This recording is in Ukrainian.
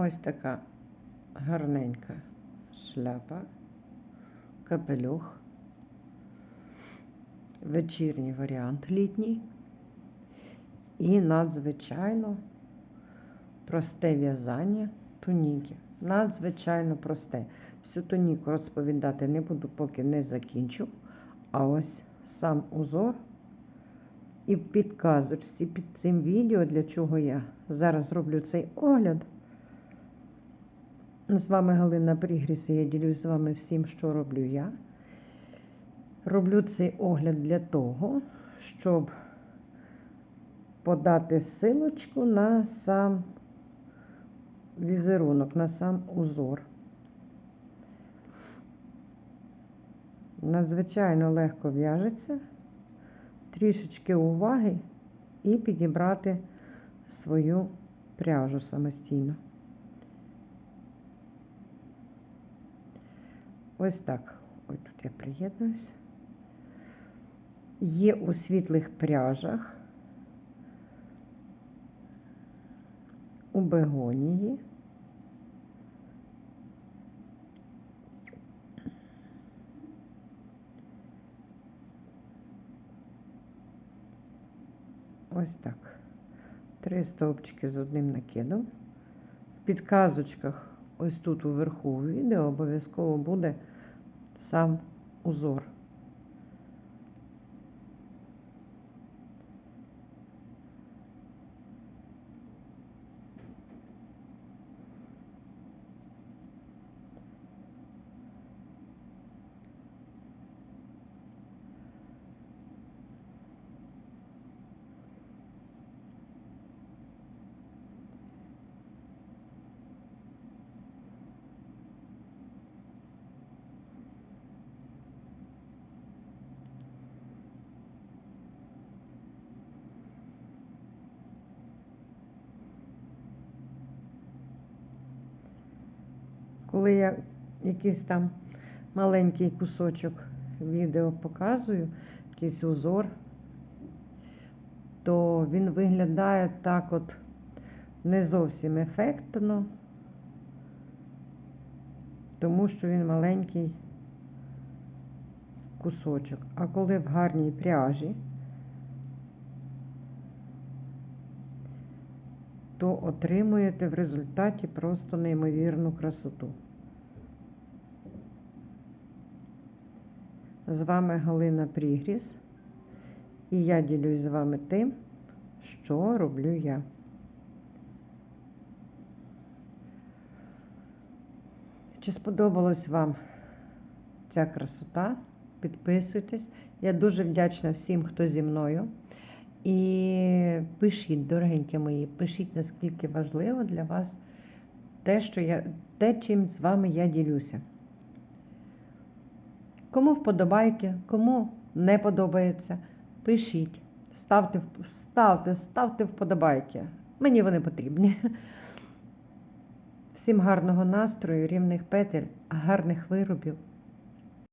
Ось така гарненька шляпа, капелюх, вечірній варіант літній і надзвичайно просте в'язання туніки. Надзвичайно просте. Всю туніку розповідати не буду, поки не закінчу. А ось сам узор. І в підказочці під цим відео, для чого я зараз роблю цей огляд. З вами Галина Прігріс і я ділюсь з вами всім, що роблю я. Роблю цей огляд для того, щоб подати силочку на сам візерунок, на сам узор. Надзвичайно легко в'яжеться, трішечки уваги і підібрати свою пряжу самостійно. Ось так. Ой, тут я приєднуюсь. Є у світлих пряжах, у бегонії. Ось так. Три стовпчики з одним накидом. В підказочках, ось тут уверху відео, обов'язково буде сам узор. Коли я якийсь там маленький кусочок відео показую, якийсь узор, то він виглядає так от не зовсім ефектно, тому що він маленький кусочок. А коли в гарній пряжі, то отримуєте в результаті просто неймовірну красоту. З вами Галина Прігріс, і я ділюсь з вами тим, що роблю я. Чи сподобалась вам ця красота? Підписуйтесь. Я дуже вдячна всім, хто зі мною. І пишіть, дорогенькі мої, пишіть, наскільки важливо для вас те, що я, те, чим з вами я ділюся. Кому вподобайки, кому не подобається, пишіть, ставте, ставте, ставте вподобайки. Мені вони потрібні. Всім гарного настрою, рівних петель, гарних виробів.